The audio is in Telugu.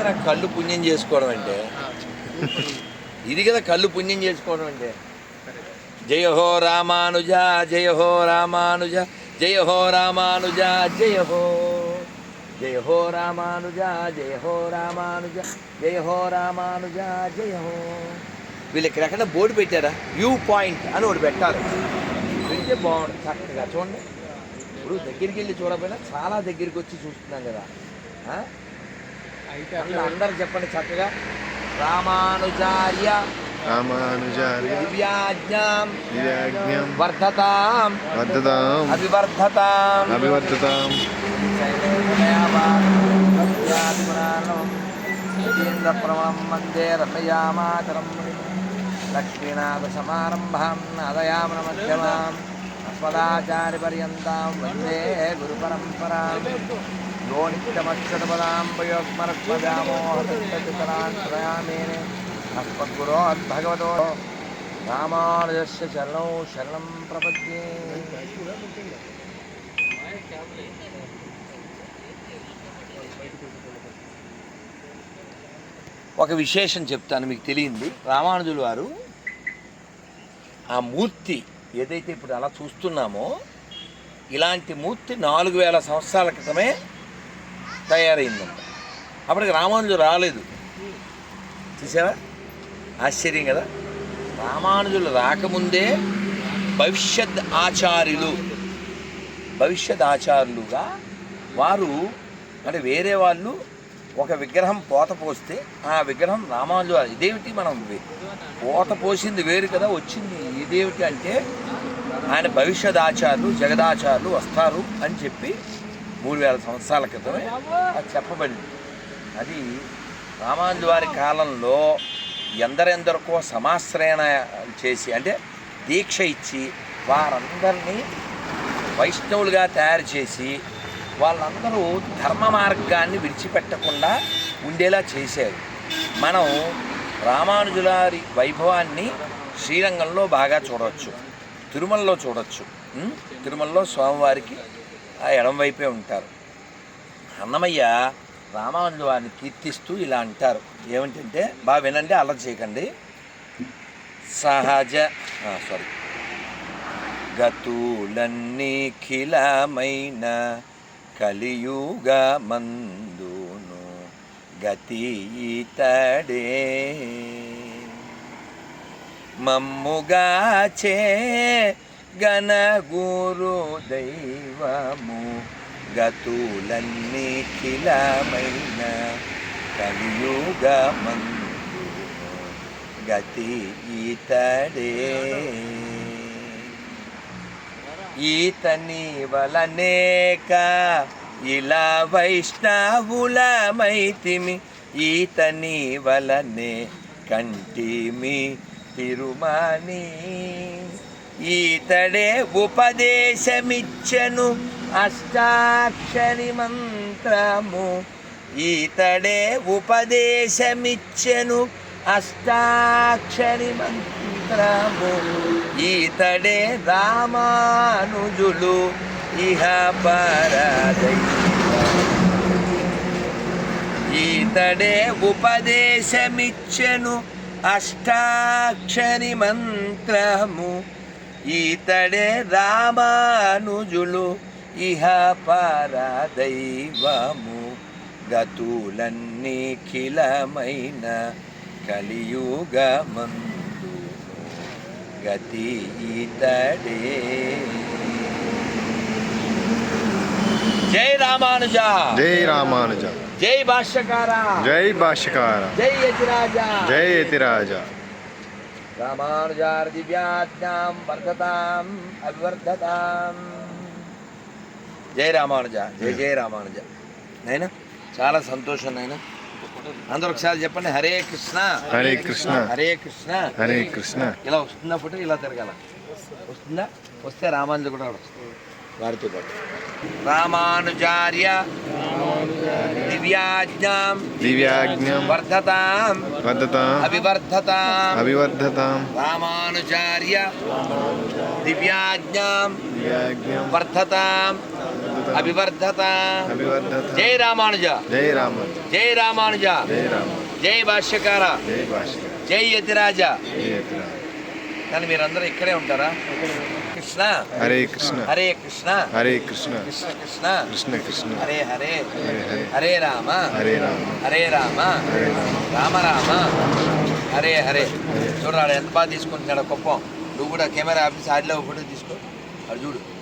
కదా కళ్ళు పుణ్యం చేసుకోవడం అంటే? ఇది కదా కళ్ళు పుణ్యం చేసుకోవడం అంటే? జయ హో రామానుజ జయ హో రామానుజ జయ హో రామానుజ జయ హో. జయ హో రామానుజ జయ హో రామానుజ జయ హో రామానుజ జయ హో. వీళ్ళు ఎక్కడెక్కడ బోర్డు పెట్టారా? వ్యూ పాయింట్ అని ఒకటి పెట్టాలి. పెడితే బాగుంటుంది చక్కగా చూడండి. ఇప్పుడు దగ్గరికి వెళ్ళి చూడకపోయినా చాలా దగ్గరికి వచ్చి చూస్తున్నాం కదా? అందరూ- చెప్పండి చక్కగా. రామానుజార్య రామానుజార్య దివ్యాజ్ఞాం దివ్యాజ్ఞం వర్ధతాం వర్ధతాం అభివర్ధతాం. అభివర్ధతాం ప్రమణం వందే రమయామాతరం లక్ష్మీనాథసమారంభాం నాదయామన మధ్యమాం అస్మదాచార్యపర్యంతాం వందే గురుపరంపరాం. యో నిత్యమక్షరపదాంబయోస్మరత్మజామోహతరాంతరయామేనే అస్మద్గురోద్భగవతో రామానుజస్య శరణౌ శరణం ప్రపద్యే ఒక విశేషం చెప్తాను మీకు తెలియంది. రామానుజులు వారు ఆ మూర్తి ఏదైతే ఇప్పుడు అలా చూస్తున్నామో ఇలాంటి మూర్తి నాలుగు వేల సంవత్సరాల క్రితమే తయారైందంట. అప్పటికి రామానుజులు రాలేదు. చూసారా ఆశ్చర్యం కదా? రామానుజులు రాకముందే భవిష్యత్ ఆచార్యులు భవిష్యత్ ఆచారులుగా వారు అంటే వేరే వాళ్ళు ఒక విగ్రహం పోత పోస్తే ఆ విగ్రహం రామానుజు ఇదేమిటి మనం పోత పోసింది వేరు కదా వచ్చింది ఇదేమిటి అంటే ఆయన భవిష్యత్ ఆచార్యులు జగదాచార్యులు వస్తారు అని చెప్పి మూడు వేల సంవత్సరాల క్రితమే అది చెప్పబడింది. అది రామానుజు వారి కాలంలో ఎందరెందరికో సమాశ్రయణ చేసి అంటే దీక్ష ఇచ్చి వారందరినీ వైష్ణవులుగా తయారు చేసి వాళ్ళందరూ ధర్మ మార్గాన్ని విడిచిపెట్టకుండా ఉండేలా చేశారు. మనం రామానుజులారి వైభవాన్ని శ్రీరంగంలో బాగా చూడవచ్చు తిరుమలలో చూడవచ్చు. తిరుమలలో స్వామివారికి ఆ ఎడం వైపే ఉంటారు. అన్నమయ్య రామానుజు వారిని కీర్తిస్తూ ఇలా అంటారు. ఏమిటంటే బాగా వినండి అల్లరి చేయకండి. సహజ సారీ గతులన్నీఖిలమైన కలియుగ మందును గతి ఇతడే మమ్ముగా చే గురు దైవము గతులన్నిఖిలమైన కలియుగ మందును గతి ఈతడే. ఈతని వలనేక ఇలా వైష్ణవులమైతిమి ఈతని వలనే కంటిమి తిరుమణి ఈతడే ఉపదేశమిచ్చను అష్టాక్షరి మంత్రము ఈతడే ఉపదేశమిచ్చెను అష్టాక్షరి మంత్రము ఈతడే రామానుజులు ఇహ ఈతడే ఉపదేశమిచ్చెను అష్టాక్షరి మంత్రము ఈతడే రామానుజులు ఇహ పరదైవము గతులన్నీఖిలమైన కలియుగమందు. గతి ఈతడే. జై రామానుజ. జై రామానుజ. జై భాష్యకార. జై భాష్యకార. జై యతిరాజ. జై యతిరాజ. రామానుజార్ దివ్యాజ్ఞాం వర్ధతాం అభివర్ధతాం. జై రామానుజ జై జై రామానుజ. నైనా? చాలా సంతోషం నైనా? అందరూ ఒకసారి చెప్పండి హరే కృష్ణ. హరే కృష్ణ. హరే కృష్ణ. హరే కృష్ణ. ఇలా వస్తుందా ఫోటో? ఇలా తిరగాల. వస్తుందా? వస్తే రామానుజ కూడా వస్తుంది. వారితో పాటు. రామానుజార్య దివ్యాజ్ఞాం దివ్యాజ్ఞం వర్ధతాం వర్ధతాం అభివర్ధతాం అభివర్ధతాం రామానుజార్య దివ్యాజ్ఞాం దివ్యాజ్ఞం వర్ధతాం అభివర్ధత అభివర్ధత జై రామానుజ జై రామ జై రామానుజ జై రామ జై భాష్యకార జై భాష జై యతిరాజ. కానీ మీరందరూ ఇక్కడే ఉంటారా? కృష్ణ. హరే కృష్ణ. హరే కృష్ణ. హరే కృష్ణ. కృష్ణ కృష్ణ. కృష్ణ కృష్ణ. హరే హరే. హరే రామ. హరే రామ. హరే రామ. రామ. రామ హరే హరే. చూడరాడు ఎంత బాగా తీసుకుంటున్నాడు కుప్పం నువ్వు కూడా కెమెరా ఆఫీస్ ఆడిలో ఫోటో తీసుకో. అది చూడు.